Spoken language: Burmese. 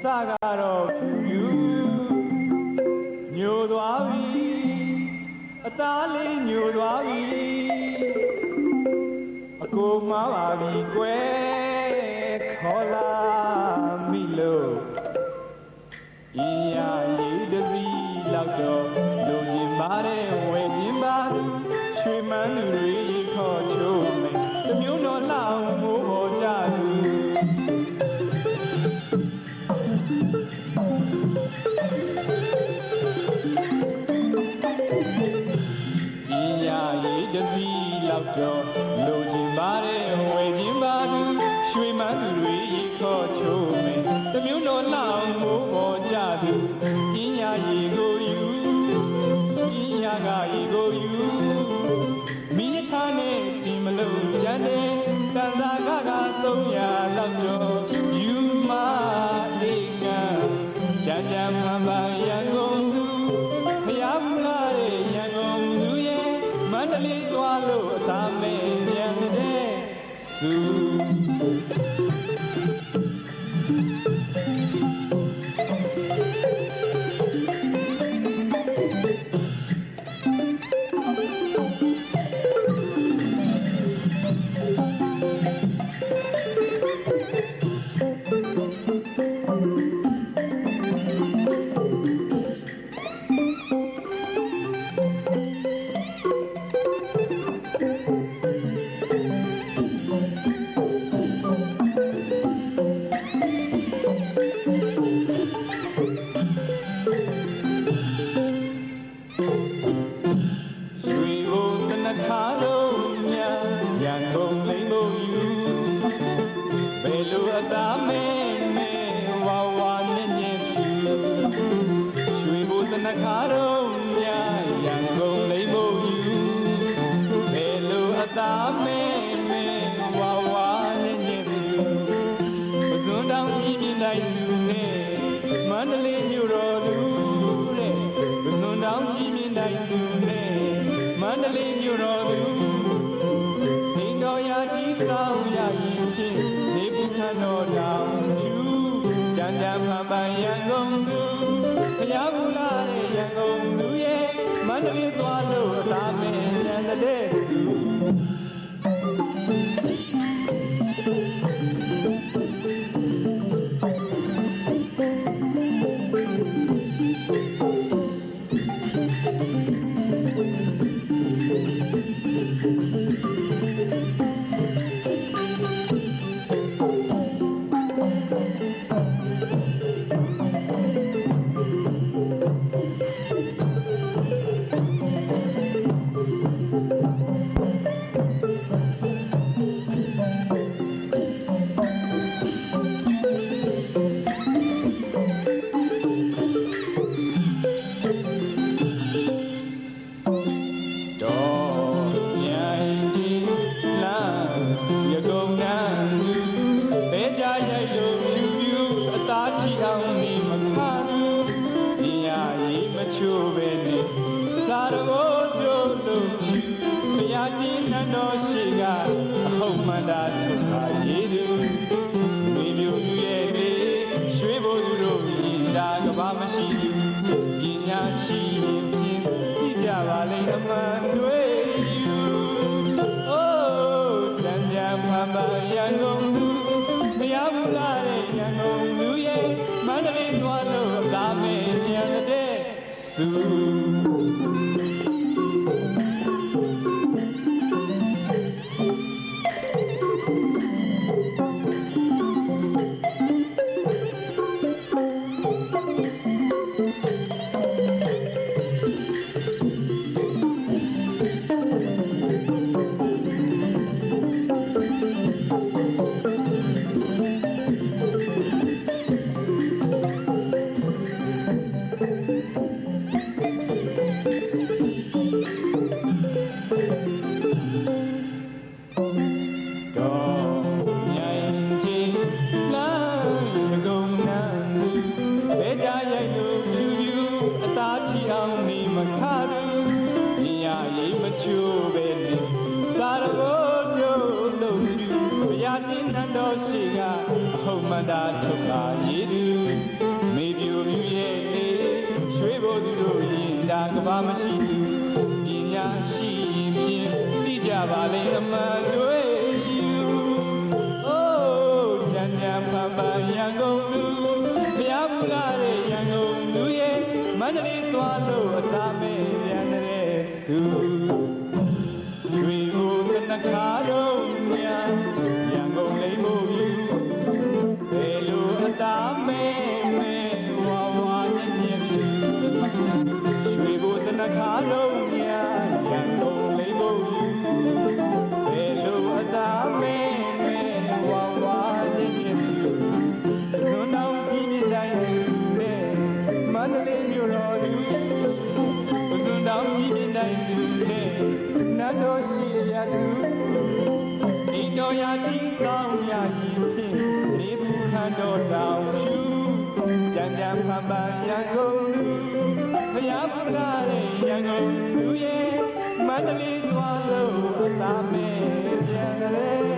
စကတော့ယူညိုသွားပြီအသားလေးညိုသွားပြီအကိုမှားပါပြီကွယ်ခေါ်လာ de vie, l'argent, do. တိုင်းသူနဲ့မန္တလေးမြို့တော်သူဟိန်တော်ရာကြီးကောင်းရရင်ဖြင့်နေပူခံတော်တောင်သူကြံကြံဖန်ပန်ရန်ကုန်သူဘုရားဘူးလာတဲ့ရန်ကုန်သူရဲ့မန္တလေးသွားလို့သာမင်ရန်တဲ့ ရန်ကုန်သူတရားမူလာတဲ့ရန်ကုန်သူရဲ့မန္တလေးသွားလို့လာမယ်ရန်တဲ့သူ။ အဟုတ်မှန်တာထုတ်ပါရည်သူမေပြူမြူရဲ့လေရွှေဘိုသူတို့ရင်ဒါကဘာမရှိသူပညာရှိရင်ဖြင့်သိကြပါလေအမှန်တွေယူအိုးညံ့ညံ့ပန်းပန်းရန်ကုန်လူဘုရားမူကားတဲ့ရန်ကုန်လူရဲ့မန္တလေးသွားလို့အသာမဲ့ပြန်တဲ့သူ နတ်တော်ရှိရသူဒီတော်ရာကြီးကောင်းရည်ဖြင့်နေပူခံတော်တောင်ရှူကြံကြံဖန်ပန်ရန်ကုန်လူဘုရားဖလာတဲ့ရန်ကုန်လူရဲ့မန္တလေးသွားလို့အသာမဲ့ပြန်ကြလေ